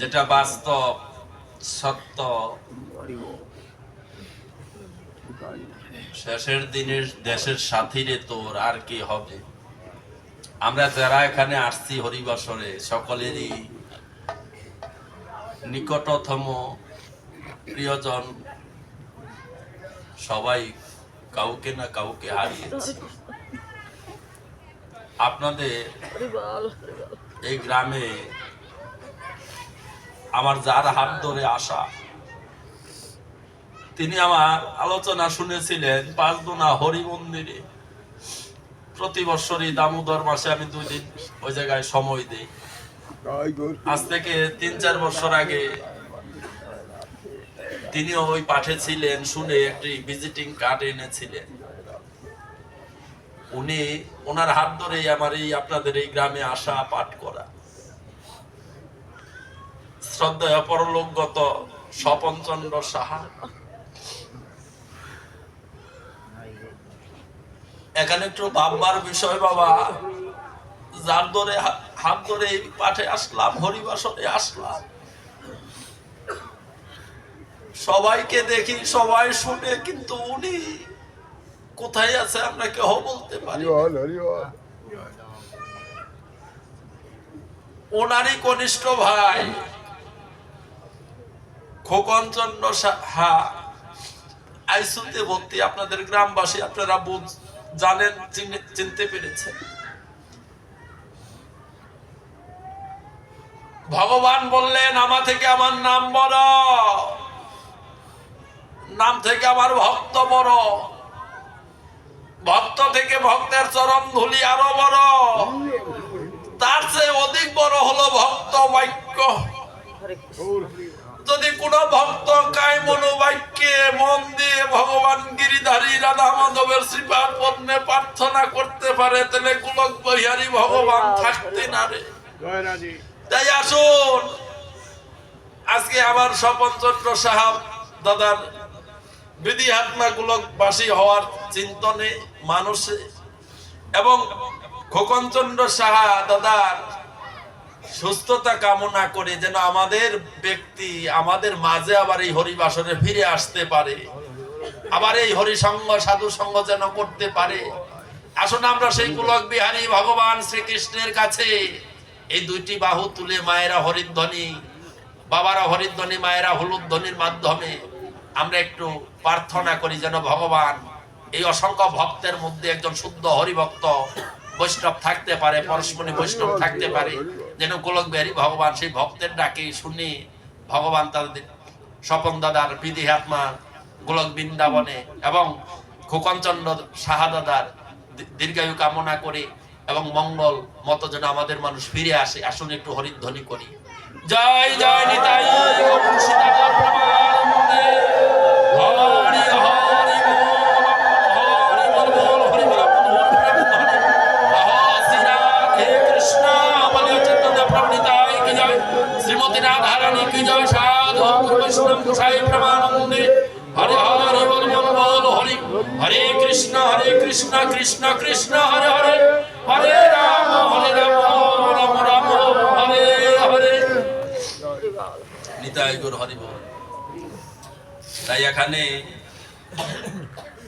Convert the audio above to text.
যেটা বাস্তব, সত্য, শেষের দিনের দেশের সাথীরে তোর আর কি হবে? আমরা যারা এখানে আসছি হরিবাসরে, সকলেরই নিকটতম প্রিয়জন, সবাই কাউকে না কাউকে হারিয়েছে। আপনাদের এই গ্রামে আমার যার হাত ধরে আসা তিনি আমার আলোচনা শুনেছিলেন পাঁচদোনা হরি মন্দিরে। প্রতি বছরই দামোদর মাসে আমি দুই দিন ওই জায়গায় সময় দিই। আজ থেকে তিন চার বছর আগে তিনিও ওই পাঠে ছিলেন শুনে একটি ভিজিটিং কার্ড এনেছিলেন। উনি ওনার হাত ধরেই আমার এই আপনাদের এই গ্রামে আসা, পাঠ করা। শ্রদ্ধা পরলোকগত স্বপনচন্দ্র সাহা। এখানে একটু ভাববার বিষয় বাবা। যার ধরে হাত ধরে এই পাঠে আসলাম, হরিবাসনে আসলাম। সবাইকে দেখি, সবাই শুনে, কিন্তু উনি কোথায় আছে? আমরা কেউ বলতে পারি। ওনারই কনিষ্ঠ ভাই। খোকনচন্দ্র সাহা আইসুতে ভর্তি। আপনাদের গ্রামবাসী আপনারা বুঝ জানেন চিনতে পেরেছেন। ভগবান বললেন আমা থেকে আমার নাম বড়। নাম থেকে আমার ভক্ত বড়। ভক্তের চরম ধুলি আরও বড়। তার চেয়ে অধিক বড় হলো ভক্ত বাক্য। যদি কোন ভক্ত কায় মনোবাক্যে মন দিয়ে ভগবান গিরিধারী রাধা মাধবের শ্রীপাদ পদ্মে প্রার্থনা করতে পারে তাহলে কুলক বহিয়ারি ভগবান থাকতে না রে। তাই আসুন। আজকে আমার স্বপন চন্দ্র সাহাব দাদার বিধি হাতমা গোলকবাসী হওয়ার চিন্তনে মানুষে এবং খোকনচন্দ্র সাহা দাদার সুস্থতা কামনা করে যেন আমাদের ব্যক্তি আমাদের মাঝে আবার এই হরিবাসরে ফিরে আসতে পারে। আবার এই হরিসঙ্গ সাধু সঙ্গ যেন করতে পারে। আসুন আমরা সেই পুলক বিহারী ভগবান শ্রীকৃষ্ণের কাছে এই দুইটি বাহু তুলে মায়েরা হরিধ্বনি, বাবারা হরিধ্বনি, মায়েরা হলুদ ধ্বনির মাধ্যমে আমরা একটু প্রার্থনা করি যেন ভগবান এই অসংখ্য ভক্তের মধ্যে একজন শুদ্ধ হরিভক্ত বৈষ্ণব থাকতে পারে, পরশমণি বৈষ্ণব থাকতে পারে, যেন গোলক বিহারী ভগবান সেই ভক্তের ডাকে শুনে, ভগবান তাদের স্বপন দাদার বিধি আত্মা গোলক বৃন্দাবনে এবং খোকনচন্দ্র সাহা দাদার দীর্ঘায়ু কামনা করে এবং মঙ্গল মত যেন আমাদের মানুষ ফিরে আসে, আসুন একটু হরিধ্বনি করি। জয় জয় নিতাই হরে কৃষ্ণ হরে কৃষ্ণ কৃষ্ণ কৃষ্ণ, হরে হরে। হরে রাম হরে রাম রাম রাম, হরে হরে। নিতাই গুরু হরি বল তাই এখানে